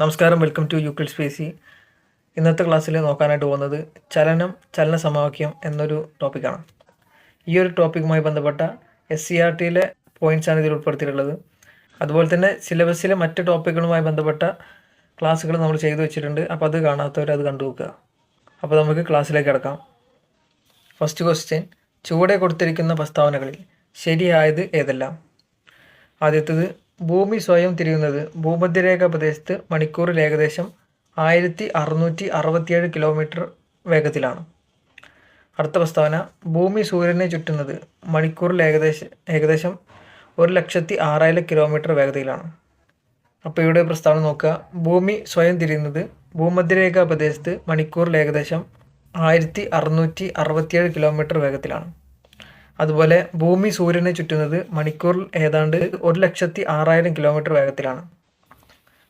നമസ്കാരം welcome to യൂക്ലിൽ Spacey ഇന്നത്തെ ക്ലാസ്സിൽ നോക്കാനായിട്ട് പോകുന്നത് ചലനം ചലന സമവാക്യം എന്നൊരു ടോപ്പിക്കാണ് ഈ ഒരു ടോപ്പിക്കുമായി ബന്ധപ്പെട്ട എസ് സി ആർ ടിയിലെ പോയിന്റ്സാണ് ഇതിൽ ഉൾപ്പെടുത്തിയിട്ടുള്ളത്. അതുപോലെ തന്നെ സിലബസിലെ മറ്റ് ടോപ്പിക്കുകളുമായി ബന്ധപ്പെട്ട ക്ലാസ്സുകൾ നമ്മൾ ചെയ്തു വെച്ചിട്ടുണ്ട്. അപ്പോൾ അത് കാണാത്തവർ അത് കണ്ടു നോക്കുക അപ്പോൾ നമുക്ക് ക്ലാസ്സിലേക്ക് കിടക്കാം. ഫസ്റ്റ് ക്വസ്റ്റ്യൻ ചുവടെ കൊടുത്തിരിക്കുന്ന പ്രസ്താവനകളിൽ ശരിയായത് ഏതെല്ലാം? ആദ്യത്തേത് ഭൂമി സ്വയം തിരിയുന്നത് ഭൂമധ്യരേഖ പ്രദേശത്ത് മണിക്കൂറിൽ ഏകദേശം ആയിരത്തി അറുന്നൂറ്റി അറുപത്തിയേഴ് കിലോമീറ്റർ വേഗത്തിലാണ്. അടുത്ത പ്രസ്താവന ഭൂമി സൂര്യനെ ചുറ്റുന്നത് മണിക്കൂറിൽ ഏകദേശം ഏകദേശം ഒരു ലക്ഷത്തി ആറായിരം കിലോമീറ്റർ വേഗതയിലാണ്. അപ്പോൾ ഇവിടെ പ്രസ്താവന നോക്കുക. ഭൂമി സ്വയം തിരിയുന്നത് ഭൂമധ്യരേഖ പ്രദേശത്ത് മണിക്കൂറിൽ ഏകദേശം ആയിരത്തി അറുന്നൂറ്റി അറുപത്തിയേഴ് കിലോമീറ്റർ വേഗത്തിലാണ്. അതുപോലെ ഭൂമി സൂര്യനെ ചുറ്റുന്നത് മണിക്കൂറിൽ ഏതാണ്ട് ഒരു ലക്ഷത്തി ആറായിരം കിലോമീറ്റർ വേഗത്തിലാണ്.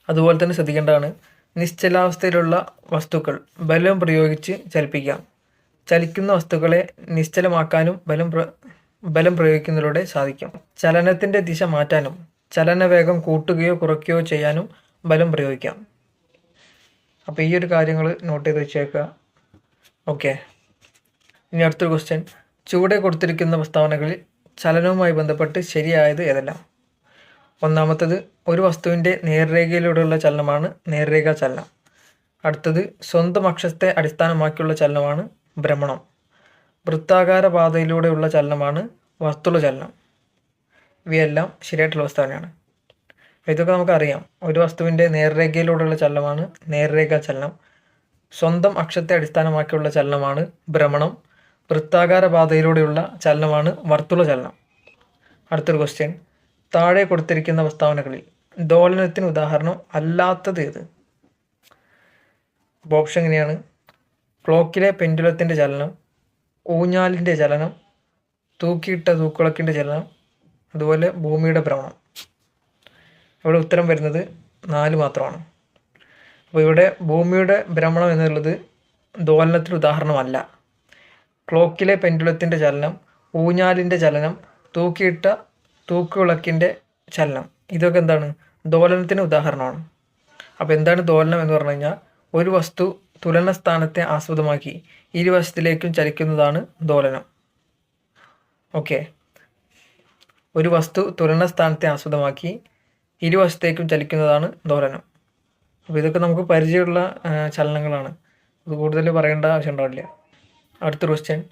അതുപോലെ തന്നെ ശ്രദ്ധിക്കേണ്ടതാണ് നിശ്ചലാവസ്ഥയിലുള്ള വസ്തുക്കൾ ബലം പ്രയോഗിച്ച് ചലിപ്പിക്കാം ചലിക്കുന്ന വസ്തുക്കളെ നിശ്ചലമാക്കാനും ബലം ബലം പ്രയോഗിക്കുന്നതിലൂടെ സാധിക്കും. ചലനത്തിന്റെ ദിശ മാറ്റാനും ചലനവേഗം കൂട്ടുകയോ കുറയ്ക്കുകയോ ചെയ്യാനും ബലം പ്രയോഗിക്കാം. അപ്പോൾ ഈ ഒരു കാര്യങ്ങൾ നോട്ട് ചെയ്ത് വെച്ചേക്കുക. ഓക്കെ ഇനി അടുത്തൊരു ക്വസ്റ്റ്യൻ ചുവടെ കൊടുത്തിരിക്കുന്ന പ്രസ്താവനകളിൽ ചലനവുമായി ബന്ധപ്പെട്ട് ശരിയായത് ഏതെല്ലാം? ഒന്നാമത്തത് ഒരു വസ്തുവിന്റെ നേർരേഖയിലൂടെയുള്ള ചലനമാണ് നേർരേഖാ ചലനം. അടുത്തത് സ്വന്തം അക്ഷത്തെ അടിസ്ഥാനമാക്കിയുള്ള ചലനമാണ് ഭ്രമണം. വൃത്താകാര പാതയിലൂടെയുള്ള ചലനമാണ് വർത്തുള ചലനം. ഇവയെല്ലാം ശരിയായിട്ടുള്ള പ്രസ്താവനയാണ്. ഇതൊക്കെ നമുക്കറിയാം. ഒരു വസ്തുവിന്റെ നേർരേഖയിലൂടെയുള്ള ചലനമാണ് നേർരേഖാ ചലനം. സ്വന്തം അക്ഷത്തെ അടിസ്ഥാനമാക്കിയുള്ള ചലനമാണ് ഭ്രമണം. വൃത്താകാര പാതയിലൂടെയുള്ള ചലനമാണ് വർത്തുള ചലനം. അടുത്തൊരു ക്വസ്റ്റ്യൻ താഴെ കൊടുത്തിരിക്കുന്ന പ്രസ്താവനകളിൽ ദോലനത്തിന് ഉദാഹരണം അല്ലാത്തത് ഏത്? ഓപ്ഷൻ എങ്ങനെയാണ്? ക്ലോക്കിലെ പെൻഡുലത്തിന്റെ ചലനം ഊഞ്ഞാലിന്റെ ചലനം തൂക്കിയിട്ട തൂക്കുളക്കിന്റെ ചലനം അതുപോലെ ഭൂമിയുടെ ഭ്രമണം. ഇവിടെ ഉത്തരം വരുന്നത് നാല് മാത്രമാണ്. അപ്പോൾ ഇവിടെ ഭൂമിയുടെ ഭ്രമണം എന്നുള്ളത് ദോലനത്തിന് ഉദാഹരണമല്ല. ക്ലോക്കിലെ പെൻഡുലത്തിന്റെ ചലനം ഊഞ്ഞാലിന്റെ ചലനം തൂക്കിയിട്ട തൂക്കുവിളക്കിന്റെ ചലനം. ഇതൊക്കെ എന്താണ്? ദോലനത്തിന് ഉദാഹരണമാണ്. അപ്പോൾ എന്താണ് ദോലനം എന്ന് പറഞ്ഞു കഴിഞ്ഞാൽ ഒരു വസ്തു തുലന സ്ഥാനത്തെ ആസ്പദമാക്കി ഇരുവശത്തിലേക്കും ചലിക്കുന്നതാണ് ദോലനം. ഓക്കെ. ഒരു വസ്തു തുലന സ്ഥാനത്തെ ആസ്പദമാക്കി ഇരുവശത്തേക്കും ചലിക്കുന്നതാണ് ദോലനം. അപ്പോൾ ഇതൊക്കെ നമുക്ക് പരിചയമുള്ള ചലനങ്ങളാണ്. അത് കൂടുതൽ പറയേണ്ട ആവശ്യം ഉണ്ടാവില്ല അടുത്ത ക്വസ്റ്റ്യൻ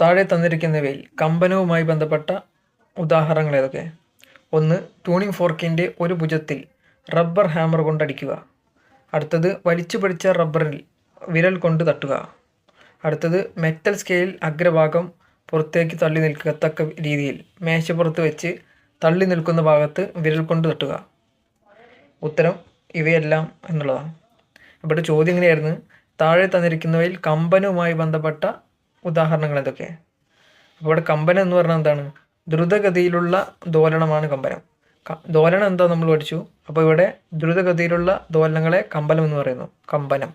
താഴെ തന്നിരിക്കുന്നവയിൽ കമ്പനവുമായി ബന്ധപ്പെട്ട ഉദാഹരണങ്ങൾ ഏതൊക്കെ ഒന്ന് ട്യൂണിംഗ് ഫോർക്കിന്റെ ഒരു ഭുജത്തിൽ റബ്ബർ ഹാമർ കൊണ്ടടിക്കുക. അടുത്തത് വലിച്ചു പിടിച്ച റബ്ബറിൽ വിരൽ കൊണ്ട് തട്ടുക. അടുത്തത് മെറ്റൽ സ്കെയിൽ അഗ്രഭാഗം പുറത്തേക്ക് തള്ളി നിൽക്കത്തക്ക രീതിയിൽ. മേശപ്പുറത്ത് വെച്ച് തള്ളി നിൽക്കുന്ന ഭാഗത്ത് വിരൽ കൊണ്ട് തട്ടുക. ഉത്തരം ഇവയെല്ലാം എന്നുള്ളതാണ്. ഇവിടെ ചോദ്യം ഇങ്ങനെയായിരുന്നു. താഴെ തന്നിരിക്കുന്നവയിൽ കമ്പനുമായി ബന്ധപ്പെട്ട ഉദാഹരണങ്ങൾ എന്തൊക്കെ? അപ്പോൾ ഇവിടെ കമ്പനം എന്ന് പറഞ്ഞാൽ എന്താണ്? ദ്രുതഗതിയിലുള്ള ദോലനമാണ് കമ്പനം. ദോലനം എന്താ നമ്മൾ പഠിച്ചു? അപ്പോൾ ഇവിടെ ദ്രുതഗതിയിലുള്ള ദോലനങ്ങളെ കമ്പനം എന്ന് പറയുന്നു. കമ്പനം.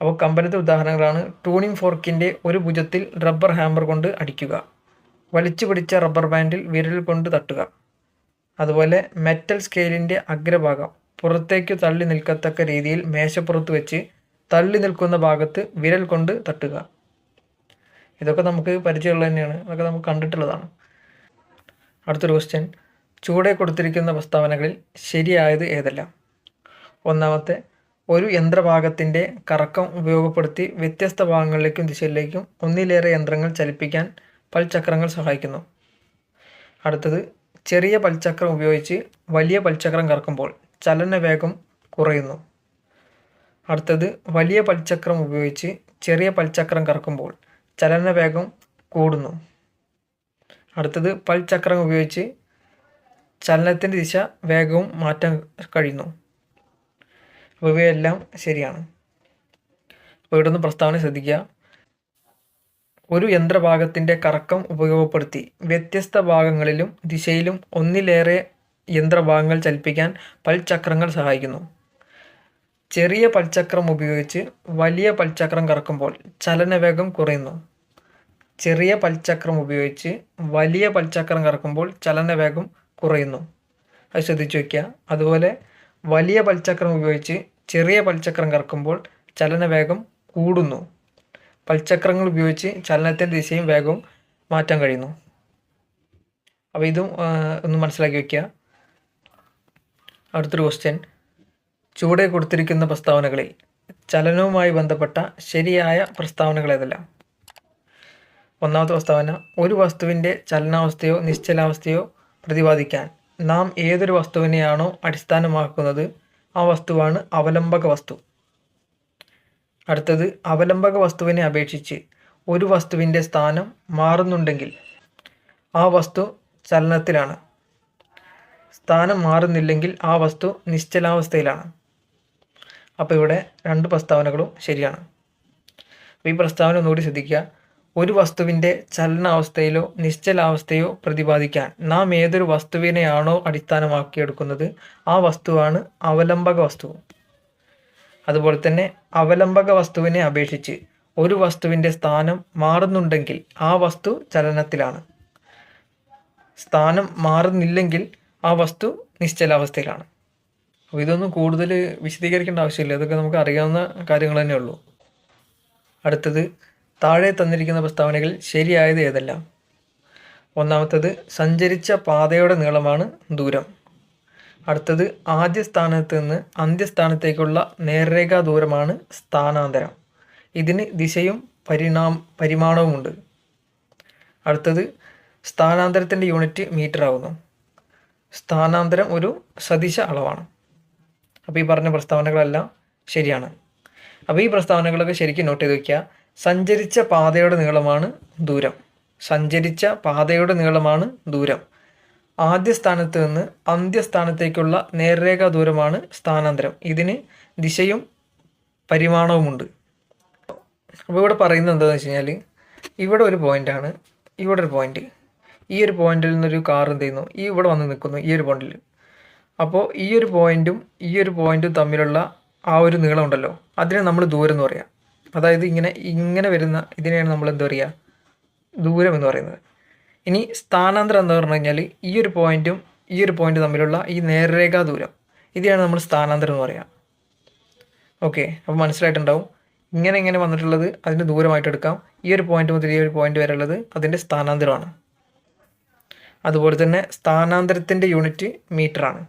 അപ്പോൾ കമ്പനത്തെ ഉദാഹരണങ്ങളാണ് ട്യൂണിംഗ് ഫോർക്കിന്റെ ഒരു ഭുജത്തിൽ റബ്ബർ ഹാമർ കൊണ്ട് അടിക്കുക. വലിച്ചു പിടിച്ച റബ്ബർ ബാൻഡിൽ വിരൽ കൊണ്ട് തട്ടുക. അതുപോലെ മെറ്റൽ സ്കെയിലിന്റെ അഗ്രഭാഗം പുറത്തേക്ക് തള്ളി നിൽക്കത്തക്ക രീതിയിൽ മേശപ്പുറത്ത് വെച്ച് തള്ളി നിൽക്കുന്ന ഭാഗത്ത് വിരൽ കൊണ്ട് തട്ടുക. ഇതൊക്കെ നമുക്ക് പരിചയമുള്ളത് തന്നെയാണ്. അതൊക്കെ നമുക്ക് കണ്ടിട്ടുള്ളതാണ്. അടുത്തൊരു ക്വസ്റ്റ്യൻ ചുവടെ കൊടുത്തിരിക്കുന്ന പ്രസ്താവനകളിൽ ശരിയായത് ഏതെല്ലാം? ഒന്നാമത്തെ ഒരു യന്ത്രഭാഗത്തിന്റെ കറക്കം ഉപയോഗപ്പെടുത്തി വ്യത്യസ്ത ഭാഗങ്ങളിലേക്കും ദിശയിലേക്കും ഒന്നിലേറെ യന്ത്രങ്ങൾ ചലിപ്പിക്കാൻ പൽചക്രങ്ങൾ സഹായിക്കുന്നു. അടുത്തത് ചെറിയ പൽചക്രം ഉപയോഗിച്ച് വലിയ പൽചക്രം കറക്കുമ്പോൾ ചലനവേഗം കുറയുന്നു. അടുത്തത് വലിയ പൽചക്രം ഉപയോഗിച്ച് ചെറിയ പൽചക്രം കറക്കുമ്പോൾ ചലനവേഗം കൂടുന്നു. അടുത്തത് പൽചക്രം ഉപയോഗിച്ച് ചലനത്തിന്റെ ദിശ വേഗവും മാറ്റാൻ കഴിയുന്നു. അപ്പോൾ ഇവയെല്ലാം ശരിയാണ്. അപ്പോൾ ഇവിടെ നിന്ന് പ്രസ്താവന ശ്രദ്ധിക്കുക. ഒരു യന്ത്രഭാഗത്തിന്റെ കറക്കം ഉപയോഗപ്പെടുത്തി വ്യത്യസ്ത ഭാഗങ്ങളിലും ദിശയിലും ഒന്നിലേറെ യന്ത്രഭാഗങ്ങൾ ചലിപ്പിക്കാൻ പൽചക്രങ്ങൾ സഹായിക്കുന്നു. ചെറിയ പൽചക്രം ഉപയോഗിച്ച് വലിയ പൽചക്രം കറക്കുമ്പോൾ ചലനവേഗം കുറയുന്നു. ചെറിയ പൽചക്രം ഉപയോഗിച്ച് വലിയ പൽചക്രം കറക്കുമ്പോൾ ചലനവേഗം കുറയുന്നു. അത് ശ്രദ്ധിച്ചു വയ്ക്കുക അതുപോലെ വലിയ പൽചക്രം ഉപയോഗിച്ച് ചെറിയ പൽചക്രം കറക്കുമ്പോൾ ചലനവേഗം കൂടുന്നു. പൽചക്രങ്ങൾ ഉപയോഗിച്ച് ചലനത്തിന്റെ ദിശയും വേഗവും മാറ്റാൻ കഴിയുന്നു. അപ്പോൾ ഇതും ഒന്ന് മനസ്സിലാക്കി വയ്ക്കുക അടുത്തൊരു ക്വസ്റ്റ്യൻ ചുവടെ കൊടുത്തിരിക്കുന്ന പ്രസ്താവനകളിൽ ചലനവുമായി ബന്ധപ്പെട്ട ശരിയായ പ്രസ്താവനകൾ ഏതെല്ലാം? ഒന്നാമത്തെ പ്രസ്താവന ഒരു വസ്തുവിന്റെ ചലനാവസ്ഥയോ നിശ്ചലാവസ്ഥയോ പ്രതിപാദിക്കാൻ നാം ഏതൊരു വസ്തുവിനെയാണോ അടിസ്ഥാനമാക്കുന്നത് ആ വസ്തുവാണ് അവലംബക വസ്തു. അടുത്തത് അവലംബക വസ്തുവിനെ അപേക്ഷിച്ച് ഒരു വസ്തുവിന്റെ സ്ഥാനം മാറുന്നുണ്ടെങ്കിൽ ആ വസ്തു ചലനത്തിലാണ്. സ്ഥാനം മാറുന്നില്ലെങ്കിൽ ആ വസ്തു നിശ്ചലാവസ്ഥയിലാണ്. അപ്പോൾ ഇവിടെ രണ്ട് പ്രസ്താവനകളും ശരിയാണ്. അപ്പോൾ ഈ പ്രസ്താവന ഒന്നുകൂടി ശ്രദ്ധിക്കുക. ഒരു വസ്തുവിന്റെ ചലനാവസ്ഥയിലോ നിശ്ചലാവസ്ഥയോ പ്രതിപാദിക്കാൻ നാം ഏതൊരു വസ്തുവിനെയാണോ അടിസ്ഥാനമാക്കിയെടുക്കുന്നത് ആ വസ്തുവാണ് അവലംബക വസ്തു. അതുപോലെ തന്നെ അവലംബക വസ്തുവിനെ അപേക്ഷിച്ച് ഒരു വസ്തുവിന്റെ സ്ഥാനം മാറുന്നുണ്ടെങ്കിൽ ആ വസ്തു ചലനത്തിലാണ്. സ്ഥാനം മാറുന്നില്ലെങ്കിൽ ആ വസ്തു നിശ്ചലാവസ്ഥയിലാണ്. അപ്പോൾ ഇതൊന്നും കൂടുതൽ വിശദീകരിക്കേണ്ട ആവശ്യമില്ല. ഇതൊക്കെ നമുക്ക് അറിയാവുന്ന കാര്യങ്ങൾ തന്നെ ഉള്ളൂ അടുത്തത് താഴെ തന്നിരിക്കുന്ന പ്രസ്താവനകൾ ശരിയായത് ഏതെല്ലാം? ഒന്നാമത്തത് സഞ്ചരിച്ച പാതയുടെ നീളമാണ് ദൂരം. അടുത്തത് ആദ്യ സ്ഥാനത്ത് നിന്ന് അന്ത്യസ്ഥാനത്തേക്കുള്ള നേർരേഖാ ദൂരമാണ് സ്ഥാനാന്തരം. ഇതിന് ദിശയും പരിണാം പരിമാണവുമുണ്ട്. അടുത്തത് സ്ഥാനാന്തരത്തിന്റെ യൂണിറ്റ് മീറ്റർ ആവുന്നു. സ്ഥാനാന്തരം ഒരു സദിശ അളവാണ്. അപ്പോൾ ഈ പറഞ്ഞ പ്രസ്താവനകളെല്ലാം ശരിയാണ്. അപ്പോൾ ഈ പ്രസ്താവനകളൊക്കെ ശരിക്കും നോട്ട് ചെയ്ത് വയ്ക്കുക സഞ്ചരിച്ച പാതയുടെ നീളമാണ് ദൂരം. സഞ്ചരിച്ച പാതയുടെ നീളമാണ് ദൂരം. ആദ്യ സ്ഥാനത്ത് നിന്ന് അന്ത്യസ്ഥാനത്തേക്കുള്ള നേർരേഖാ ദൂരമാണ് സ്ഥാനാന്തരം. ഇതിന് ദിശയും പരിമാണവുമുണ്ട്. അപ്പോൾ ഇവിടെ പറയുന്നത് എന്താണെന്ന് വെച്ച് കഴിഞ്ഞാൽ ഇവിടെ ഒരു പോയിന്റാണ് ഇവിടെ ഒരു പോയിന്റ് ഈ ഒരു പോയിന്റിൽ നിന്നൊരു കാർ എന്ത് ചെയ്യുന്നു? ഈ ഇവിടെ വന്ന് നിൽക്കുന്നു. ഈ ഒരു പോയിന്റിൽ. അപ്പോൾ ഈ ഒരു പോയിന്റും ഈ ഒരു പോയിന്റും തമ്മിലുള്ള ആ ഒരു നീളം ഉണ്ടല്ലോ. അതിനെ നമ്മൾ ദൂരം എന്ന് പറയാം. അതായത് ഇങ്ങനെ ഇങ്ങനെ വരുന്ന ഇതിനെയാണ് നമ്മൾ എന്താ പറയുക ദൂരം എന്ന് പറയുന്നത്. ഇനി സ്ഥാനാന്തരം എന്ന് പറഞ്ഞു കഴിഞ്ഞാൽ ഈ ഒരു പോയിന്റും ഈ ഒരു പോയിന്റ് തമ്മിലുള്ള ഈ നേർരേഖാ ദൂരം. ഇതിനാണ് നമ്മൾ സ്ഥാനാന്തരം എന്ന് പറയുക ഓക്കെ അപ്പോൾ മനസ്സിലായിട്ടുണ്ടാവും. ഇങ്ങനെ ഇങ്ങനെ വന്നിട്ടുള്ളത് അതിന്റെ ദൂരമായിട്ട് എടുക്കാം. ഈ ഒരു പോയിന്റ് മുതൽ ഈ ഒരു പോയിന്റ് വരെ ഉള്ളത് അതിന്റെ സ്ഥാനാന്തരമാണ്. അതുപോലെ തന്നെ സ്ഥാനാന്തരത്തിന്റെ യൂണിറ്റ് മീറ്ററാണ്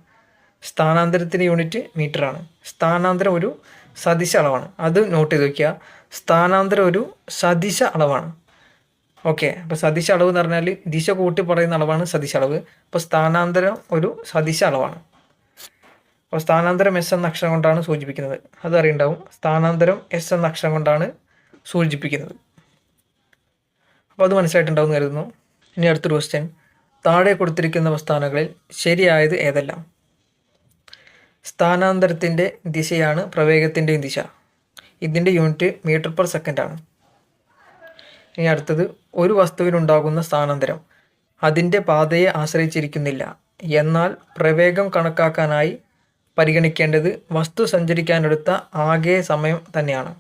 സ്ഥാനാന്തരത്തിന്റെ യൂണിറ്റ് മീറ്ററാണ് സ്ഥാനാന്തരം ഒരു സദിശ അളവാണ്. അത് നോട്ട് ചെയ്ത് വയ്ക്കുക സ്ഥാനാന്തരം ഒരു സദിശ അളവാണ്. ഓക്കെ അപ്പോൾ സദിശ അളവ് എന്ന് പറഞ്ഞാൽ ദിശ കൂട്ടി പറയുന്ന അളവാണ് സദിശ അളവ്. അപ്പോൾ സ്ഥാനാന്തരം ഒരു സദിശ അളവാണ്. അപ്പോൾ സ്ഥാനാന്തരം എസ് എന്ന അക്ഷരം കൊണ്ടാണ് സൂചിപ്പിക്കുന്നത്. അത് അറിയണ്ടാവും. സ്ഥാനാന്തരം എസ് എന്ന അക്ഷരം കൊണ്ടാണ് സൂചിപ്പിക്കുന്നത്. അപ്പോൾ അത് മനസ്സിലായിട്ടുണ്ടാവും എന്ന് കരുതുന്നു. ഇനി അടുത്തൊരു ക്വസ്റ്റ്യൻ താഴെ കൊടുത്തിരിക്കുന്ന സ്ഥാനങ്ങളിൽ ശരിയായത് ഏതെല്ലാം? സ്ഥാനാന്തരത്തിന്റെ ദിശയാണ് പ്രവേഗത്തിന്റെയും ദിശ. ഇതിന്റെ യൂണിറ്റ് മീറ്റർ പെർ സെക്കൻഡാണ്. ഇനി അടുത്തത് ഒരു വസ്തുവിനുണ്ടാകുന്ന സ്ഥാനാന്തരം. അതിന്റെ പാതയെ ആശ്രയിച്ചിരിക്കുന്നില്ല. എന്നാൽ പ്രവേഗം കണക്കാക്കാനായി പരിഗണിക്കേണ്ടത് വസ്തു സഞ്ചരിക്കാനെടുത്ത ആകെ സമയം തന്നെയാണ്.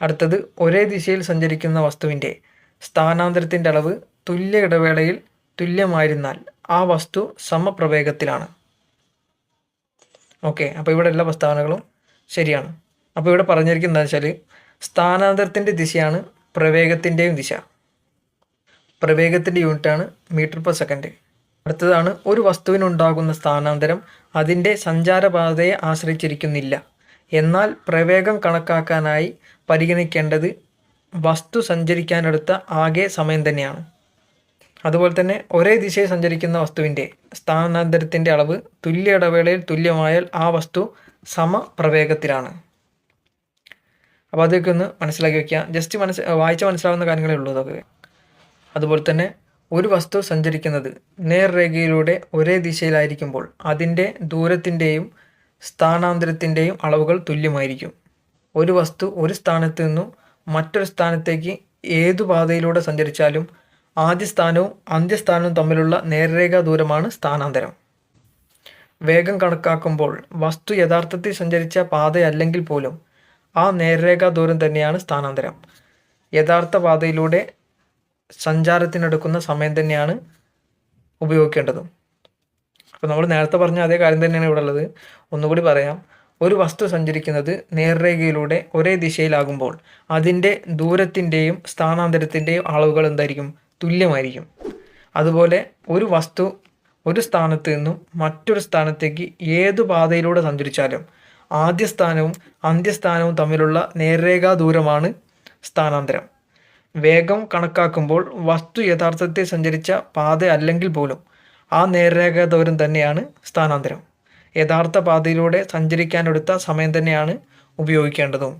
അടുത്തത് ഒരേ ദിശയിൽ സഞ്ചരിക്കുന്ന വസ്തുവിന്റെ സ്ഥാനാന്തരത്തിന്റെ അളവ് തുല്യ ഇടവേളയിൽ തുല്യമായിരുന്നാൽ ആ വസ്തു സമപ്രവേഗത്തിലാണ്. ഓക്കെ അപ്പോൾ ഇവിടെ എല്ലാ പ്രസ്താവനകളും ശരിയാണ്. അപ്പോൾ ഇവിടെ പറഞ്ഞിരിക്കുന്നത് വെച്ചാൽ സ്ഥാനാന്തരത്തിന്റെ ദിശയാണ് പ്രവേഗത്തിന്റെയും ദിശ. പ്രവേഗത്തിന്റെ യൂണിറ്റാണ് മീറ്റർ പെർ സെക്കൻഡ് അടുത്തതാണ് ഒരു വസ്തുവിനുണ്ടാകുന്ന സ്ഥാനാന്തരം അതിന്റെ സഞ്ചാരപാതയെ ആശ്രയിച്ചിരിക്കുന്നില്ല. എന്നാൽ പ്രവേഗം കണക്കാക്കാനായി പരിഗണിക്കേണ്ടത് വസ്തു സഞ്ചരിക്കാനെടുത്ത ആകെ സമയം തന്നെയാണ്. അതുപോലെ തന്നെ ഒരേ ദിശയിൽ സഞ്ചരിക്കുന്ന വസ്തുവിന്റെ സ്ഥാനാന്തരത്തിന്റെ അളവ് തുല്യ ഇടവേളയിൽ തുല്യമായാൽ ആ വസ്തു സമപ്രവേഗത്തിലാണ്. അപ്പോൾ അതൊക്കെ ഒന്ന് മനസ്സിലാക്കി വയ്ക്കുക. ജസ്റ്റ് മനസ്സ് വായിച്ച മനസ്സിലാവുന്ന കാര്യങ്ങളേ ഉള്ളൂ അതൊക്കെ അതുപോലെ തന്നെ ഒരു വസ്തു സഞ്ചരിക്കുന്നത് നേർരേഖയിലൂടെ ഒരേ ദിശയിലായിരിക്കുമ്പോൾ അതിന്റെ ദൂരത്തിന്റെയും സ്ഥാനാന്തരത്തിന്റെയും അളവുകൾ തുല്യമായിരിക്കും. ഒരു വസ്തു ഒരു സ്ഥാനത്ത് നിന്നും മറ്റൊരു സ്ഥാനത്തേക്ക് ഏതു പാതയിലൂടെ സഞ്ചരിച്ചാലും ആദ്യ സ്ഥാനവും അന്ത്യസ്ഥാനവും തമ്മിലുള്ള നേർരേഖാ ദൂരമാണ് സ്ഥാനാന്തരം. വേഗം കണക്കാക്കുമ്പോൾ വസ്തു യഥാർത്ഥത്തിൽ സഞ്ചരിച്ച പാതയല്ലെങ്കിൽ പോലും ആ നേർരേഖാ ദൂരം തന്നെയാണ് സ്ഥാനാന്തരം. യഥാർത്ഥ പാതയിലൂടെ സഞ്ചാരത്തിനെടുക്കുന്ന സമയം തന്നെയാണ് ഉപയോഗിക്കേണ്ടത്. അപ്പോൾ നമ്മൾ നേരത്തെ പറഞ്ഞ അതേ കാര്യം തന്നെയാണ് ഇവിടെ ഉള്ളത്. ഒന്നുകൂടി പറയാം. ഒരു വസ്തു സഞ്ചരിക്കുന്നത് നേർരേഖയിലൂടെ ഒരേ ദിശയിലാകുമ്പോൾ അതിന്റെ ദൂരത്തിന്റെയും സ്ഥാനാന്തരത്തിന്റെയും അളവുകൾ എന്തായിരിക്കും? തുല്യമായിരിക്കും. അതുപോലെ ഒരു വസ്തു ഒരു സ്ഥാനത്ത് നിന്നും മറ്റൊരു സ്ഥാനത്തേക്ക് ഏതു പാതയിലൂടെ സഞ്ചരിച്ചാലും ആദ്യ സ്ഥാനവും അന്ത്യസ്ഥാനവും തമ്മിലുള്ള നേർരേഖാ ദൂരമാണ് സ്ഥാനാന്തരം. വേഗം കണക്കാക്കുമ്പോൾ വസ്തു യഥാർത്ഥത്തിൽ സഞ്ചരിച്ച പാത അല്ലെങ്കിൽ പോലും ആ നേർരേഖാ ദൂരം തന്നെയാണ് സ്ഥാനാന്തരം. യഥാർത്ഥ പാതയിലൂടെ സഞ്ചരിക്കാനെടുത്ത സമയം തന്നെയാണ് ഉപയോഗിക്കേണ്ടതും.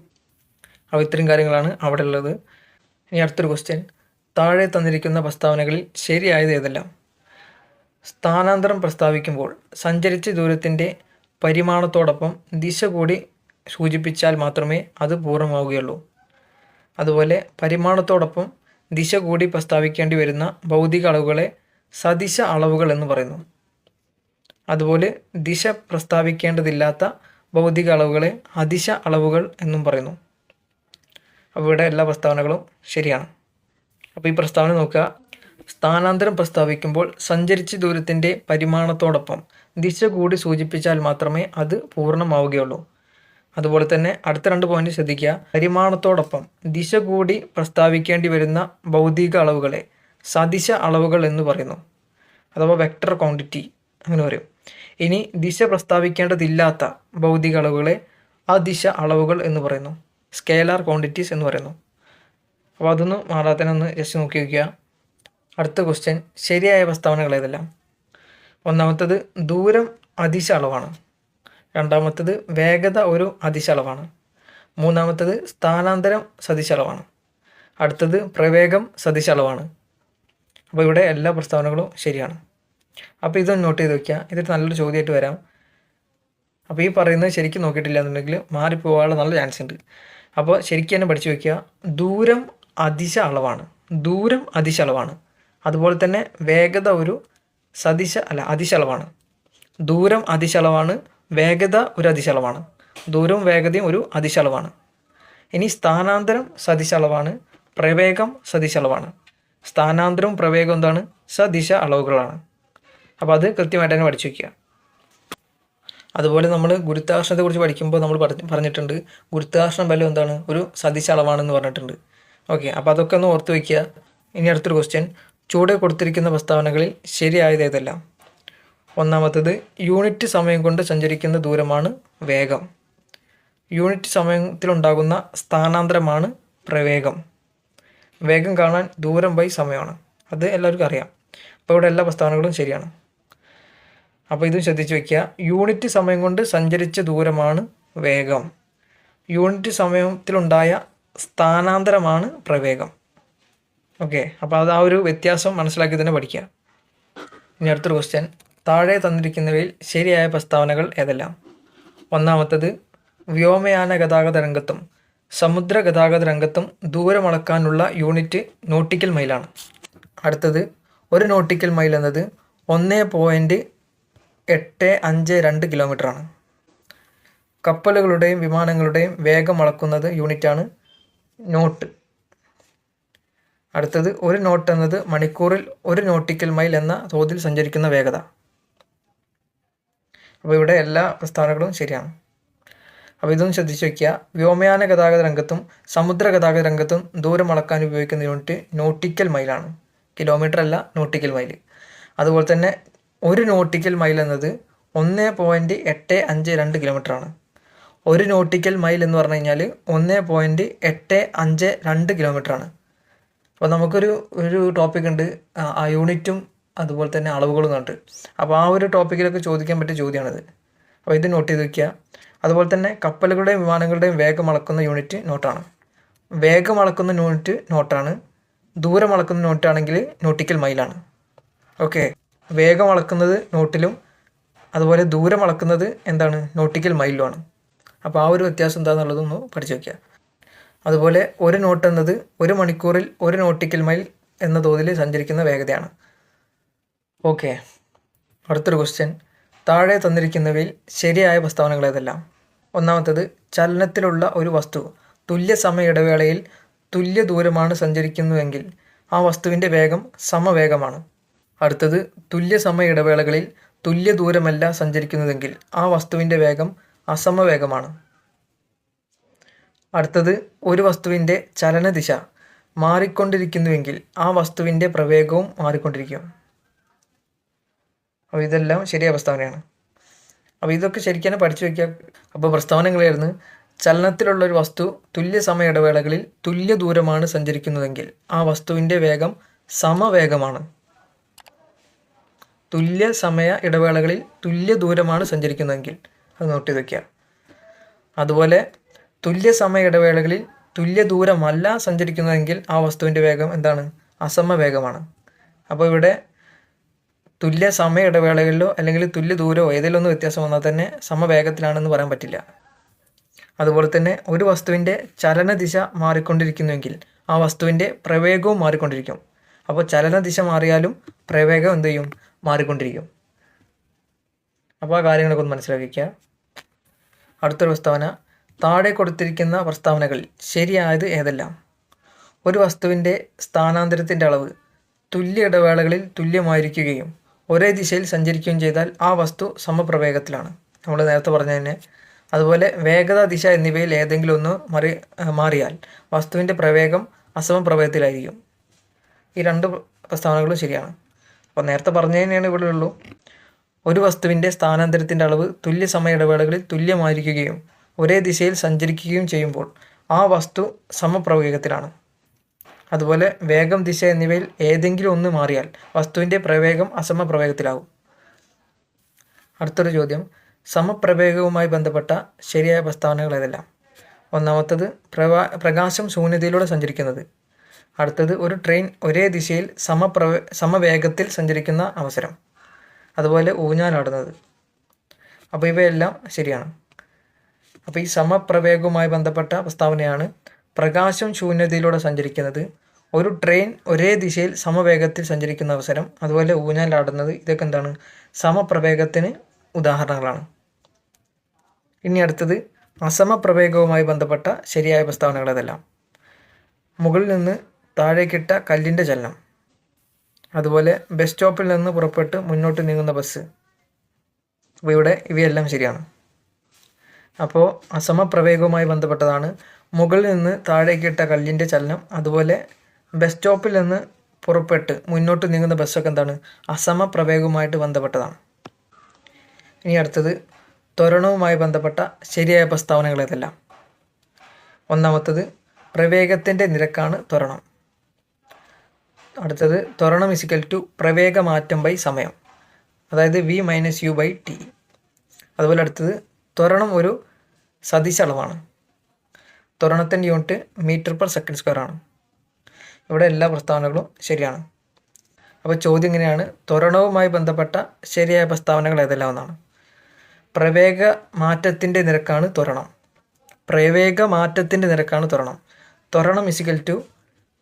അപ്പോൾ ഇത്രയും കാര്യങ്ങളാണ് അവിടെ ഉള്ളത് ഇനി അടുത്തൊരു ക്വസ്റ്റ്യൻ താഴെ തന്നിരിക്കുന്ന പ്രസ്താവനകളിൽ ശരിയായത് ഏതെല്ലാം? സ്ഥാനാന്തരം പ്രസ്താവിക്കുമ്പോൾ സഞ്ചരിച്ച ദൂരത്തിന്റെ പരിമാണത്തോടൊപ്പം ദിശ കൂടി സൂചിപ്പിച്ചാൽ മാത്രമേ അത് പൂർണമാവുകയുള്ളൂ. അതുപോലെ പരിമാണത്തോടൊപ്പം ദിശ കൂടി പ്രസ്താവിക്കേണ്ടി വരുന്ന ഭൗതിക അളവുകളെ സദിശ അളവുകൾ എന്ന് പറയുന്നു. അതുപോലെ ദിശ പ്രസ്താവിക്കേണ്ടതില്ലാത്ത ഭൗതിക അളവുകളെ അതിശ അളവുകൾ എന്നും പറയുന്നു. അപ്പോൾ ഇവിടെ എല്ലാ പ്രസ്താവനകളും ശരിയാണ്. അപ്പോൾ ഈ പ്രസ്താവന നോക്കുക. സ്ഥാനാന്തരം പ്രസ്താവിക്കുമ്പോൾ സഞ്ചരിച്ച ദൂരത്തിന്റെ പരിമാണത്തോടൊപ്പം ദിശ കൂടി സൂചിപ്പിച്ചാൽ മാത്രമേ അത് പൂർണമാവുകയുള്ളൂ. അതുപോലെ തന്നെ അടുത്ത രണ്ട് പോയിന്റ് ശ്രദ്ധിക്കുക. പരിമാണത്തോടൊപ്പം ദിശ കൂടി പ്രസ്താവിക്കേണ്ടി വരുന്ന ഭൗതിക അളവുകളെ സദിശ അളവുകൾ എന്ന് പറയുന്നു. അഥവാ വെക്ടർ ക്വാണ്ടിറ്റി അങ്ങനെ പറയും. ഇനി ദിശ പ്രസ്താവിക്കേണ്ടതില്ലാത്ത ഭൗതിക അളവുകളെ അദിശ അളവുകൾ എന്ന് പറയുന്നു. സ്കേലാർ ക്വാണ്ടിറ്റീസ് എന്ന് പറയുന്നു. അപ്പോൾ അതൊന്ന് മാറാത്തതിനൊന്ന് ജസ്റ്റ് നോക്കി വയ്ക്കുക അടുത്ത ക്വസ്റ്റ്യൻ ശരിയായ പ്രസ്താവനകൾ ഏതെല്ലാം? ഒന്നാമത്തത് ദൂരം അതിശ അളവാണ്. രണ്ടാമത്തത് വേഗത ഒരു അതിശ അളവാണ്. മൂന്നാമത്തത് സ്ഥാനാന്തരം സദിശ അളവാണ്. അടുത്തത് പ്രവേഗം സദിശ അളവാണ്. അപ്പോൾ ഇവിടെ എല്ലാ പ്രസ്താവനകളും ശരിയാണ്. അപ്പോൾ ഇതൊന്ന് നോട്ട് ചെയ്ത് വയ്ക്കുക ഇതൊരു നല്ലൊരു ചോദ്യമായിട്ട് വരാം. അപ്പോൾ ഈ പറയുന്നത് ശരിക്കും നോക്കിയിട്ടില്ല എന്നുണ്ടെങ്കിൽ മാറിപ്പോകാനുള്ള നല്ല ചാൻസ് ഉണ്ട്. അപ്പോൾ ശരിക്കും തന്നെ പഠിച്ചു വയ്ക്കുക ദൂരം അതിശ അളവാണ് ദൂരം അതിശ അളവാണ് അതുപോലെ തന്നെ വേഗത ഒരു സദിശ അല്ല അതിശ അളവാണ് ദൂരം അതിശ അളവാണ് വേഗത ഒരു അതിശ അളവാണ് ദൂരവും വേഗതയും ഒരു അതിശ അളവാണ് ഇനി സ്ഥാനാന്തരം സദിശ അളവാണ് പ്രവേഗം സദിശ അളവാണ് സ്ഥാനാന്തരവും പ്രവേഗം എന്താണ്? സദിശ അളവുകളാണ്. അപ്പോൾ അത് കൃത്യമായിട്ട് തന്നെ പഠിച്ചു വയ്ക്കുക അതുപോലെ നമ്മൾ ഗുരുത്വാകർഷണത്തെക്കുറിച്ച് പഠിക്കുമ്പോൾ നമ്മൾ പറഞ്ഞിട്ടുണ്ട് ഗുരുത്വാകർഷണ ബലം എന്താണ്? ഒരു സദിശ അളവാണെന്ന് പറഞ്ഞിട്ടുണ്ട്. ഓക്കെ അപ്പോൾ അതൊക്കെ ഒന്ന് ഓർത്ത് വയ്ക്കുക. ഇനി അടുത്തൊരു ക്വസ്റ്റ്യൻ ചൂടെ കൊടുത്തിരിക്കുന്ന പ്രസ്താവനകളിൽ ശരിയായത് ഏതല്ല? ഒന്നാമത്തത് യൂണിറ്റ് സമയം കൊണ്ട് സഞ്ചരിക്കുന്ന ദൂരമാണ് വേഗം. യൂണിറ്റ് സമയത്തിലുണ്ടാകുന്ന സ്ഥാനാന്തരമാണ് പ്രവേഗം. വേഗം കാണാൻ ദൂരം ബൈ സമയമാണ്. അത് എല്ലാവർക്കും അറിയാം. അപ്പോൾ ഇവിടെ എല്ലാ പ്രസ്താവനകളും ശരിയാണ്. അപ്പോൾ ഇതും ശ്രദ്ധിച്ച് വയ്ക്കുക. യൂണിറ്റ് സമയം കൊണ്ട് സഞ്ചരിച്ച ദൂരമാണ് വേഗം. യൂണിറ്റ് സമയത്തിലുണ്ടായ സ്ഥാനാന്തരമാണ് പ്രവേഗം. ഓക്കെ അപ്പോൾ അത് ആ ഒരു വ്യത്യാസം മനസ്സിലാക്കി തന്നെ പഠിക്കുക. ഇനി അടുത്തൊരു ക്വസ്റ്റ്യൻ താഴെ തന്നിരിക്കുന്നവയിൽ ശരിയായ പ്രസ്താവനകൾ ഏതെല്ലാം? ഒന്നാമത്തത് വ്യോമയാന ഗതാഗത രംഗത്തും സമുദ്ര ഗതാഗത രംഗത്തും ദൂരമളക്കാനുള്ള യൂണിറ്റ് നോട്ടിക്കൽ മൈലാണ്. അടുത്തത് ഒരു നോട്ടിക്കൽ മൈൽ എന്നത് ഒന്ന് പോയിന്റ് എട്ട് അഞ്ച് രണ്ട് കിലോമീറ്ററാണ്. കപ്പലുകളുടെയും വിമാനങ്ങളുടെയും വേഗം അളക്കുന്നത് യൂണിറ്റാണ് നോട്ട്. അടുത്തത് ഒരു നോട്ട് എന്നത് മണിക്കൂറിൽ ഒരു നോട്ടിക്കൽ മൈൽ എന്ന തോതിൽ സഞ്ചരിക്കുന്ന വേഗത. അപ്പോൾ ഇവിടെ എല്ലാ പ്രസ്താവനകളും ശരിയാണ്. അപ്പോൾ ഇതൊന്നും ശ്രദ്ധിച്ച് വയ്ക്കുക വ്യോമയാന ഗതാഗത രംഗത്തും സമുദ്ര ഗതാഗത രംഗത്തും ദൂരം അളക്കാൻ ഉപയോഗിക്കുന്ന യൂണിറ്റ് നോട്ടിക്കൽ മൈലാണ് കിലോമീറ്റർ അല്ല നോട്ടിക്കൽ മൈൽ. അതുപോലെ തന്നെ ഒരു നോട്ടിക്കൽ മൈൽ എന്നത് ഒന്ന് പോയിന്റ് എട്ട് അഞ്ച് രണ്ട് കിലോമീറ്ററാണ് ഒരു നോട്ടിക്കൽ മൈൽ എന്ന് പറഞ്ഞു കഴിഞ്ഞാൽ ഒന്ന് പോയിന്റ് എട്ട് അഞ്ച് രണ്ട് കിലോമീറ്ററാണ് അപ്പോൾ നമുക്കൊരു ഒരു ടോപ്പിക് ഉണ്ട് ആ- യൂണിറ്റും അതുപോലെ തന്നെ അളവുകളും കണ്ട് അപ്പോൾ ആ ഒരു ടോപ്പിക്കിലൊക്കെ ചോദിക്കാൻ പറ്റിയ ചോദ്യമാണിത്. അപ്പോൾ ഇത് നോട്ട് ചെയ്ത് വയ്ക്കുക അതുപോലെ തന്നെ കപ്പലുകളുടെയും വിമാനങ്ങളുടെയും വേഗം അളക്കുന്ന യൂണിറ്റ് നോട്ടാണ് വേഗം അളക്കുന്ന യൂണിറ്റ് നോട്ടാണ് ദൂരം അളക്കുന്ന നോട്ടാണെങ്കിൽ നോട്ടിക്കൽ മൈലാണ് ഓക്കെ വേഗം അളക്കുന്നത് നോട്ടിലും അതുപോലെ ദൂരം അളക്കുന്നത് എന്താണ്? നോട്ടിക്കൽ മൈലിലുമാണ് അപ്പോൾ ആ ഒരു വ്യത്യാസം എന്താണെന്നുള്ളതൊന്ന് പഠിച്ചു വയ്ക്കുക അതുപോലെ ഒരു നോട്ട് എന്നത് ഒരു മണിക്കൂറിൽ ഒരു നോട്ടിക്കൽ മൈൽ എന്ന തോതിൽ സഞ്ചരിക്കുന്ന വേഗതയാണ്. ഓക്കെ അടുത്തൊരു ക്വസ്റ്റ്യൻ താഴെ തന്നിരിക്കുന്നവയിൽ ശരിയായ പ്രസ്താവനകൾ ഏതെല്ലാം ഒന്നാമത്തത് ചലനത്തിലുള്ള ഒരു വസ്തു. തുല്യ സമയ ഇടവേളയിൽ തുല്യ ദൂരമാണ് സഞ്ചരിക്കുന്നുവെങ്കിൽ ആ വസ്തുവിന്റെ വേഗം സമവേഗമാണ്. അടുത്തത് തുല്യ സമയ ഇടവേളകളിൽ തുല്യ ദൂരമല്ല സഞ്ചരിക്കുന്നതെങ്കിൽ ആ വസ്തുവിന്റെ വേഗം അസമവേഗമാണ്. അടുത്തത് ഒരു വസ്തുവിന്റെ ചലനദിശ മാറിക്കൊണ്ടിരിക്കുന്നുവെങ്കിൽ ആ വസ്തുവിന്റെ പ്രവേഗവും മാറിക്കൊണ്ടിരിക്കും. അപ്പോൾ ഇതെല്ലാം ശരിയായ പ്രസ്താവനയാണ്. അപ്പോൾ ഇതൊക്കെ ശരിക്കും പഠിച്ചു വയ്ക്കുക. അപ്പോൾ പ്രസ്താവനകളായിരുന്നു ചലനത്തിലുള്ള ഒരു വസ്തു തുല്യ സമയ ഇടവേളകളിൽ തുല്യ ദൂരമാണ് സഞ്ചരിക്കുന്നതെങ്കിൽ ആ വസ്തുവിന്റെ വേഗം സമവേഗമാണ്. തുല്യ സമയ ഇടവേളകളിൽ തുല്യ ദൂരമാണ് സഞ്ചരിക്കുന്നതെങ്കിൽ അത് നോട്ട് ചെയ്ത് വയ്ക്കുക അതുപോലെ തുല്യ സമയ ഇടവേളകളിൽ തുല്യ ദൂരമല്ല സഞ്ചരിക്കുന്നതെങ്കിൽ ആ വസ്തുവിന്റെ വേഗം എന്താണ്? അസമ അസമവേഗമാണ്. അപ്പോൾ ഇവിടെ തുല്യ സമയ ഇടവേളകളിലോ അല്ലെങ്കിൽ തുല്യ ദൂരമോ ഏതെങ്കിലും ഒന്ന് വ്യത്യാസം വന്നാൽ തന്നെ സമവേഗത്തിലാണെന്ന് പറയാൻ പറ്റില്ല. അതുപോലെ തന്നെ ഒരു വസ്തുവിന്റെ ചലനദിശ മാറിക്കൊണ്ടിരിക്കുന്നുവെങ്കിൽ ആ വസ്തുവിന്റെ പ്രവേഗവും മാറിക്കൊണ്ടിരിക്കും. അപ്പോൾ ചലനദിശ മാറിയാലും പ്രവേഗം എന്ത് ചെയ്യും? മാറിക്കൊണ്ടിരിക്കും. അപ്പോൾ ആ കാര്യങ്ങളൊക്കെ ഒന്ന് മനസ്സിലാക്കിക്കുക അടുത്തൊരു പ്രസ്താവന താഴെ കൊടുത്തിരിക്കുന്ന പ്രസ്താവനകൾ ശരിയായത് ഏതെല്ലാം? ഒരു വസ്തുവിന്റെ സ്ഥാനാന്തരത്തിന്റെ അളവ് തുല്യ ഇടവേളകളിൽ തുല്യമായിരിക്കുകയും ഒരേ ദിശയിൽ സഞ്ചരിക്കുകയും ചെയ്താൽ ആ വസ്തു സമപ്രവേഗത്തിലാണ് നമ്മൾ നേരത്തെ പറഞ്ഞ തന്നെ അതുപോലെ വേഗത ദിശ എന്നിവയിൽ ഏതെങ്കിലും ഒന്ന് മറി മാറിയാൽ വസ്തുവിന്റെ പ്രവേഗം അസമപ്രവേഗത്തിലായിരിക്കും ഈ രണ്ട് പ്രസ്താവനകളും ശരിയാണ്. അപ്പോൾ നേരത്തെ പറഞ്ഞു തന്നെയാണ് ഇവിടെ ഉള്ളൂ ഒരു വസ്തുവിന്റെ സ്ഥാനാന്തരത്തിന്റെ അളവ് തുല്യ സമയ ഇടവേളകളിൽ തുല്യമായിരിക്കുകയും ഒരേ ദിശയിൽ സഞ്ചരിക്കുകയും ചെയ്യുമ്പോൾ ആ വസ്തു സമപ്രവേഗത്തിലാണ് അതുപോലെ വേഗം ദിശ എന്നിവയിൽ ഏതെങ്കിലും ഒന്ന് മാറിയാൽ വസ്തുവിന്റെ പ്രവേഗം അസമപ്രവേഗത്തിലാകും. അടുത്തൊരു ചോദ്യം. സമപ്രവേഗവുമായി ബന്ധപ്പെട്ട ശരിയായ പ്രസ്താവനകൾ ഏതെല്ലാം? ഒന്നാമത്തത് പ്രവാ പ്രകാശം ശൂന്യതയിലൂടെ സഞ്ചരിക്കുന്നത്. അടുത്തത് ഒരു ട്രെയിൻ ഒരേ ദിശയിൽ സമപ്രവേ സമവേഗത്തിൽ സഞ്ചരിക്കുന്ന അവസരം. അതുപോലെ ഊഞ്ഞാലാടുന്നത്. അപ്പോൾ ഇവയെല്ലാം ശരിയാണ്. അപ്പോൾ ഈ സമപ്രവേഗവുമായി ബന്ധപ്പെട്ട പ്രസ്താവനയാണ് പ്രകാശം ശൂന്യതയിലൂടെ സഞ്ചരിക്കുന്നത്. ഒരു ട്രെയിൻ ഒരേ ദിശയിൽ സമവേഗത്തിൽ സഞ്ചരിക്കുന്ന അവസരം അതുപോലെ ഊഞ്ഞാലാടുന്നത് ഇതൊക്കെ എന്താണ്? സമപ്രവേഗത്തിന് ഉദാഹരണങ്ങളാണ്. ഇനി അടുത്തത് അസമപ്രവേഗവുമായി ബന്ധപ്പെട്ട ശരിയായ പ്രസ്താവനകൾ അതെല്ലാം മുകളിൽ നിന്ന് താഴേക്കിട്ട കല്ലിന്റെ ചലനം. അതുപോലെ ബസ് സ്റ്റോപ്പിൽ നിന്ന് പുറപ്പെട്ട് മുന്നോട്ട് നീങ്ങുന്ന ബസ് അപ്പോൾ ഇവിടെ ഇവയെല്ലാം ശരിയാണ്. അപ്പോൾ അസമപ്രവേഗവുമായി ബന്ധപ്പെട്ടതാണ്. മുകളിൽ നിന്ന് താഴേക്കിട്ട കല്ലിന്റെ ചലനം അതുപോലെ ബസ് സ്റ്റോപ്പിൽ നിന്ന് പുറപ്പെട്ട് മുന്നോട്ട് നീങ്ങുന്ന ബസ്സൊക്കെ എന്താണ്? അസമപ്രവേഗവുമായിട്ട് ബന്ധപ്പെട്ടതാണ്. ഇനി അടുത്തത് ത്വരണവുമായി ബന്ധപ്പെട്ട ശരിയായ പ്രസ്താവനകൾ ഏതെല്ലാം? ഒന്നാമത്തത് പ്രവേഗത്തിന്റെ നിരക്കാണ് ത്വരണം. അടുത്തത് ത്വരണം ഇസിക്കൽ ടു പ്രവേഗമാറ്റം ബൈ സമയം. അതായത് V minus U by T അതുപോലെ അടുത്തത് ത്വരണം ഒരു സദിശ അളവാണ്. ത്വരണത്തിന്റെ unit metre per second square ആണ്. ഇവിടെ എല്ലാ പ്രസ്താവനകളും ശരിയാണ്. അപ്പോൾ ചോദ്യം ഇങ്ങനെയാണ്. ത്വരണവുമായി ബന്ധപ്പെട്ട ശരിയായ പ്രസ്താവനകൾ ഏതെല്ലാം എന്നാണ്. പ്രവേഗ മാറ്റത്തിന്റെ നിരക്കാണ് ത്വരണം. പ്രവേഗ മാറ്റത്തിന്റെ നിരക്കാണ് ത്വരണം. ത്വരണം ഇസിക്കൽ ടു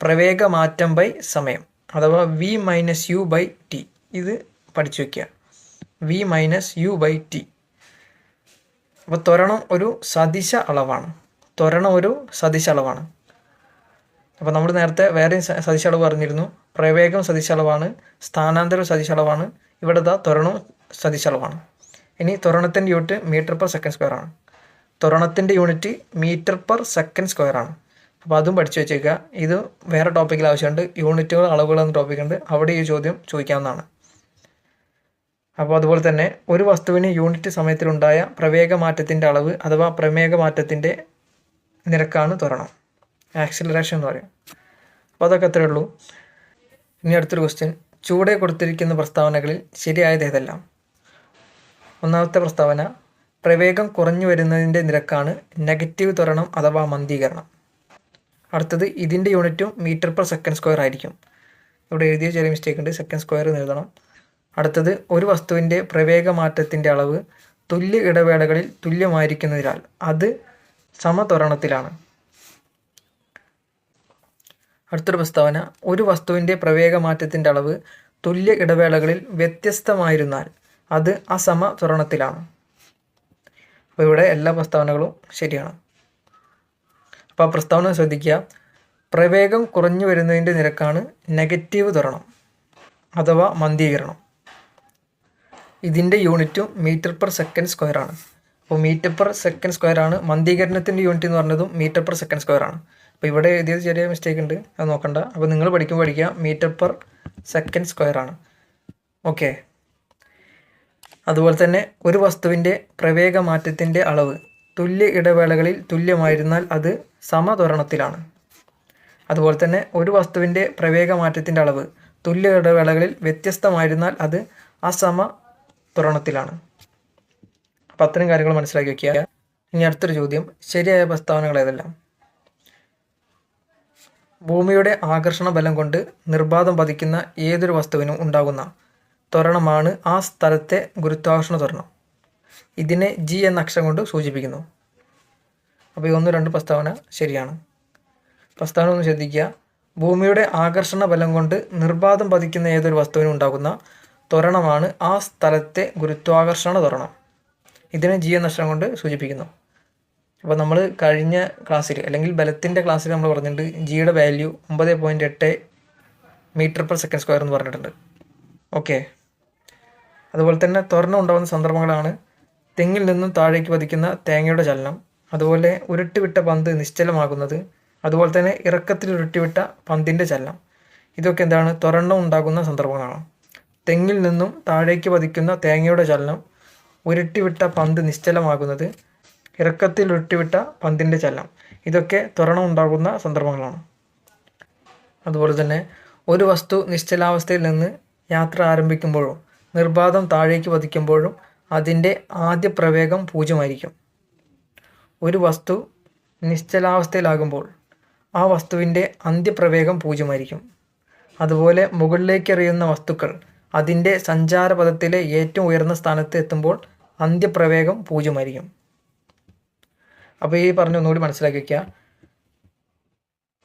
പ്രവേഗ മാറ്റം ബൈ സമയം അഥവാ V minus U by T ഇത് പഠിച്ചു വയ്ക്കുക V minus U by T അപ്പോൾ ത്വരണം ഒരു സദിശ അളവാണ്. ത്വരണം ഒരു സദിശ അളവാണ്. അപ്പോൾ നമ്മൾ നേരത്തെ വേറെയും സദിശ അളവ് പറഞ്ഞിരുന്നു പ്രവേഗം സദിശ അളവാണ് സ്ഥാനാന്തരം സദിശ അളവാണ് ഇവിടെ ദാ ത്വരണവും സദിശ അളവാണ്. ഇനി ത്വരണത്തിന്റെ unit metre per second square ആണ്. ത്വരണത്തിന്റെ unit metre per second square ആണ്. അപ്പോൾ അതും പഠിച്ചു വെച്ചേക്കുക. ഇത് വേറെ ടോപ്പിക്കിൽ ആവശ്യമുണ്ട്. യൂണിറ്റുകൾ അളവുകൾ എന്ന ടോപ്പിക്കുണ്ട് അവിടെ ഈ ചോദ്യം ചോദിക്കാവുന്നതാണ്. അപ്പോൾ അതുപോലെ തന്നെ ഒരു വസ്തുവിന് യൂണിറ്റ് സമയത്തിലുണ്ടായ പ്രവേഗ മാറ്റത്തിന്റെ അളവ് അഥവാ പ്രമേക മാറ്റത്തിന്റെ നിരക്കാണ് ത്വരണം. ആക്സിലറേഷൻ എന്ന് പറയും. അപ്പോൾ അതൊക്കെ അത്രയേ ഉള്ളൂ. ഇനി അടുത്തൊരു ക്വസ്റ്റ്യൻ ചൂടെ കൊടുത്തിരിക്കുന്ന പ്രസ്താവനകളിൽ ശരിയായത് ഏതെല്ലാം? ഒന്നാമത്തെ പ്രസ്താവന പ്രവേഗം കുറഞ്ഞു വരുന്നതിന്റെ നിരക്കാണ് നെഗറ്റീവ് ത്വരണം അഥവാ മന്ദീകരണം. അടുത്തത് ഇതിന്റെ യൂണിറ്റും മീറ്റർ പെർ സെക്കൻഡ് സ്ക്വയർ ആയിരിക്കും. ഇവിടെ എഴുതിയ ചെറിയ മിസ്റ്റേക്ക് ഉണ്ട്. സെക്കൻഡ് സ്ക്വയർ എന്ന് എഴുതണം. അടുത്തത് ഒരു വസ്തുവിന്റെ പ്രവേഗ മാറ്റത്തിന്റെ അളവ് തുല്യ ഇടവേളകളിൽ തുല്യമായിരിക്കുന്നതിനാൽ അത് സമത്വരണത്തിലാണ്. അടുത്തൊരു പ്രസ്താവന ഒരു വസ്തുവിന്റെ പ്രവേഗ മാറ്റത്തിന്റെ അളവ് തുല്യ ഇടവേളകളിൽ വ്യത്യസ്തമായിരുന്നാൽ അത് അസമ അപ്പോൾ ഇവിടെ എല്ലാ പ്രസ്താവനകളും ശരിയാണ്. അപ്പോൾ ആ പ്രസ്താവന ശ്രദ്ധിക്കുക. പ്രവേഗം കുറഞ്ഞു വരുന്നതിന്റെ നിരക്കാണ് നെഗറ്റീവ് ത്വരണം അഥവാ മന്ദീകരണം. ഇതിന്റെ യൂണിറ്റും മീറ്റർ പെർ സെക്കൻഡ് സ്ക്വയർ ആണ്. അപ്പോൾ മീറ്റർ പെർ സെക്കൻഡ് സ്ക്വയർ ആണ്. മന്ദീകരണത്തിന്റെ യൂണിറ്റ് എന്ന് പറഞ്ഞതും മീറ്റർ പെർ സെക്കൻഡ് സ്ക്വയർ ആണ്. അപ്പോൾ ഇവിടെ എഴുതിയത് ചെറിയ മിസ്റ്റേക്ക് ഉണ്ട്. അത് നോക്കണ്ട. അപ്പോൾ നിങ്ങൾ പഠിക്കുമ്പോൾ പഠിക്കുക. മീറ്റർ പെർ സെക്കൻഡ് സ്ക്വയർ ആണ്. ഓക്കെ അതുപോലെ തന്നെ ഒരു വസ്തുവിന്റെ പ്രവേഗ മാറ്റത്തിന്റെ അളവ്. തുല്യ ഇടവേളകളിൽ തുല്യമായിരുന്നാൽ അത് സമത്വരണത്തിലാണ് അതുപോലെ തന്നെ ഒരു വസ്തുവിന്റെ പ്രവേഗ മാറ്റത്തിന്റെ അളവ് തുല്യ ഇടവേളകളിൽ വ്യത്യസ്തമായിരുന്നാൽ അത് അസമ തുറണത്തിലാണ് അപ്പം അത്രയും കാര്യങ്ങൾ മനസ്സിലാക്കി വയ്ക്കുക ഇനി അടുത്തൊരു ചോദ്യം. ശരിയായ പ്രസ്താവനകൾ ഏതെല്ലാം? ഭൂമിയുടെ ആകർഷണ ബലം കൊണ്ട് നിർബാധം പതിക്കുന്ന ഏതൊരു വസ്തുവിനും ഉണ്ടാകുന്ന ത്വരണമാണ് ആ സ്ഥലത്തെ ഗുരുത്വാകർഷണ ത്വരണം. ഇതിനെ ജി എന്ന അക്ഷരം കൊണ്ട് സൂചിപ്പിക്കുന്നു. അപ്പോൾ ഈ ഒന്ന് രണ്ട് പ്രസ്താവന ശരിയാണ്. പ്രസ്താവന ഒന്ന് ശ്രദ്ധിക്കുക. ഭൂമിയുടെ ആകർഷണ ബലം കൊണ്ട് നിർബാധം പതിക്കുന്ന ഏതൊരു വസ്തുവിനും ഉണ്ടാകുന്ന ത്വരണമാണ് ആ സ്ഥലത്തെ ഗുരുത്വാകർഷണ ത്വരണം. ഇതിനെ ജി എന്ന അക്ഷരം കൊണ്ട് സൂചിപ്പിക്കുന്നു. അപ്പോൾ നമ്മൾ കഴിഞ്ഞ ക്ലാസ്സിൽ അല്ലെങ്കിൽ ബലത്തിന്റെ ക്ലാസ്സിൽ നമ്മൾ പറഞ്ഞിട്ടുണ്ട് ജിയുടെ വാല്യൂ ഒമ്പത് പോയിന്റ് എട്ട് മീറ്റർ പെർ സെക്കൻഡ് സ്ക്വയർ എന്ന് പറഞ്ഞിട്ടുണ്ട്. ഓക്കെ അതുപോലെ തന്നെ ത്വരണം ഉണ്ടാകുന്ന സന്ദർഭങ്ങളാണ് തെങ്ങിൽ നിന്നും താഴേക്ക് പതിക്കുന്ന തേങ്ങയുടെ ചലനം അതുപോലെ ഉരുട്ടിവിട്ട പന്ത് നിശ്ചലമാകുന്നത് അതുപോലെ തന്നെ ഇറക്കത്തിൽ ഉരുട്ടിവിട്ട പന്തിന്റെ ചലനം. ഇതൊക്കെ എന്താണ്? ത്വരണം ഉണ്ടാകുന്ന സന്ദർഭങ്ങളാണ്. തെങ്ങിൽ നിന്നും താഴേക്ക് പതിക്കുന്ന തേങ്ങയുടെ ചലനം ഉരുട്ടിവിട്ട പന്ത് നിശ്ചലമാകുന്നത് ഇറക്കത്തിൽ ഉരുട്ടിവിട്ട പന്തിന്റെ ചലനം. ഇതൊക്കെ ത്വരണം ഉണ്ടാകുന്ന സന്ദർഭങ്ങളാണ്. അതുപോലെ തന്നെ ഒരു വസ്തു നിശ്ചലാവസ്ഥയിൽ നിന്ന് യാത്ര ആരംഭിക്കുമ്പോഴും നിർബാധം താഴേക്ക് പതിക്കുമ്പോഴും അതിന്റെ ആദ്യ പ്രവേഗം പൂജ്യമായിരിക്കും. ഒരു വസ്തു നിശ്ചലാവസ്ഥയിലാകുമ്പോൾ ആ വസ്തുവിന്റെ അന്ത്യപ്രവേഗം പൂജ്യമായിരിക്കും. അതുപോലെ മുകളിലേക്ക് എറിയുന്ന വസ്തുക്കൾ അതിന്റെ സഞ്ചാരപഥത്തിലെ ഏറ്റവും ഉയർന്ന സ്ഥാനത്ത് എത്തുമ്പോൾ അന്ത്യപ്രവേഗം പൂജ്യമായിരിക്കും. അപ്പോൾ ഈ പറഞ്ഞ ഒന്നുകൂടി മനസ്സിലാക്കി വയ്ക്കുക.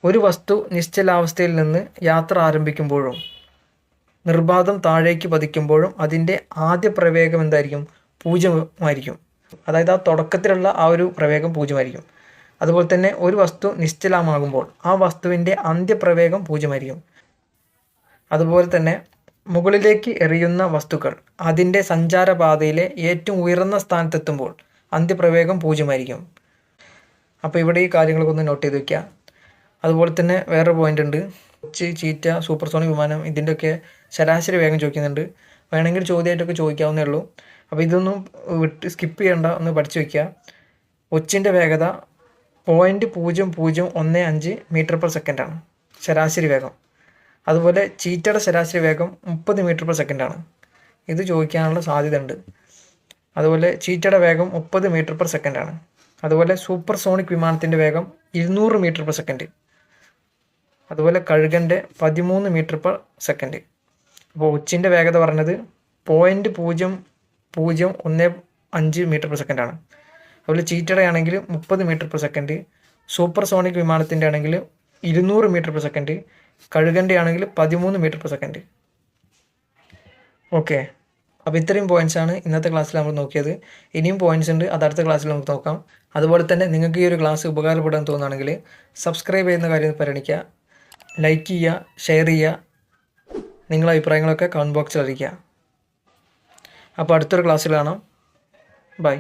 ഒരു വസ്തു നിശ്ചലാവസ്ഥയിൽ നിന്ന് യാത്ര ആരംഭിക്കുമ്പോഴും നിർബാധം താഴേക്ക് പതിക്കുമ്പോഴും അതിന്റെ ആദ്യ പ്രവേഗം എന്തായിരിക്കും? പൂജ്യമായിരിക്കും. അതായത് ആ തുടക്കത്തിലുള്ള ആ ഒരു പ്രവേഗം പൂജ്യമായിരിക്കും. അതുപോലെ തന്നെ ഒരു വസ്തു നിശ്ചലമാകുമ്പോൾ ആ വസ്തുവിന്റെ അന്ത്യപ്രവേഗം പൂജ്യമായിരിക്കും. അതുപോലെ തന്നെ മുകളിലേക്ക് എറിയുന്ന വസ്തുക്കൾ അതിന്റെ സഞ്ചാരപാതയിലെ ഏറ്റവും ഉയർന്ന സ്ഥാനത്തെത്തുമ്പോൾ അന്ത്യപ്രവേഗം പൂജ്യമായിരിക്കും. അപ്പോൾ ഇവിടെ ഈ കാര്യങ്ങളൊക്കെ ഒന്ന് നോട്ട് ചെയ്ത് വയ്ക്കുക അതുപോലെ തന്നെ വേറെ പോയിന്റ് ഉണ്ട്. കൊച്ചി ചീറ്റ സൂപ്പർസോണിക് വിമാനം ഇതിന്റെയൊക്കെ ശരാശരി വേഗം ചോദിക്കുന്നുണ്ട്. വേണമെങ്കിൽ ചോദ്യമായിട്ടൊക്കെ ചോദിക്കാവുന്നേ ഉള്ളൂ. അപ്പോൾ ഇതൊന്നും വിട്ട് സ്കിപ്പ് ചെയ്യേണ്ട ഒന്ന് പഠിച്ചു വയ്ക്കുക ഒച്ചിന്റെ വേഗത പോയിന്റ് പൂജ്യം പൂജ്യം ഒന്ന് അഞ്ച് മീറ്റർ പെർ സെക്കൻഡാണ് ശരാശരി വേഗം. അതുപോലെ ചീറ്റയുടെ ശരാശരി വേഗം മുപ്പത് മീറ്റർ പെർ സെക്കൻഡാണ് ഇത് ചോദിക്കാനുള്ള സാധ്യത ഉണ്ട് അതുപോലെ ചീറ്റയുടെ വേഗം മുപ്പത് മീറ്റർ പെർ സെക്കൻഡാണ് അതുപോലെ സൂപ്പർ സോണിക് വിമാനത്തിന്റെ വേഗം ഇരുന്നൂറ് മീറ്റർ പെർ സെക്കൻഡ് അതുപോലെ കഴുകന്റെ പതിമൂന്ന് മീറ്റർ പെർ സെക്കൻഡ്. അപ്പോൾ ഉച്ചിന്റെ വേഗത പറഞ്ഞത് പോയിന്റ് പൂജ്യം പൂജ്യം ഒന്ന് അഞ്ച് മീറ്റർ പെർ സെക്കൻഡാണ് അതുപോലെ ചീറ്റയുടെ ആണെങ്കിൽ മുപ്പത് metre per second supersonic വിമാനത്തിന്റെ ആണെങ്കിൽ ഇരുന്നൂറ് മീറ്റർ പെർ സെക്കൻഡ് കഴുകന്റെ ആണെങ്കിൽ പതിമൂന്ന് മീറ്റർ പെർ സെക്കൻഡ്. ഓക്കെ. അപ്പോൾ ഇത്രയും പോയിന്റ്സ് ആണ് ഇന്നത്തെ ക്ലാസ്സിൽ നമ്മൾ നോക്കിയത്. ഇനിയും പോയിന്റ്സ് ഉണ്ട്. അത് അടുത്ത ക്ലാസ്സിൽ നമുക്ക് നോക്കാം. അതുപോലെ തന്നെ നിങ്ങൾക്ക് ഈ ഒരു ക്ലാസ് ഉപകാരപ്പെടാൻ തോന്നുകയാണെങ്കിൽ സബ്സ്ക്രൈബ് ചെയ്യുന്ന കാര്യം പരിഗണിക്കുക. ലൈക്ക് ചെയ്യുക ഷെയർ ചെയ്യുക നിങ്ങളുടെ അഭിപ്രായങ്ങളൊക്കെ കമന്റ് ബോക്സിൽ അറിയിക്കുക. അപ്പോൾ അടുത്തൊരു ക്ലാസ്സിൽ കാണാം. ബൈ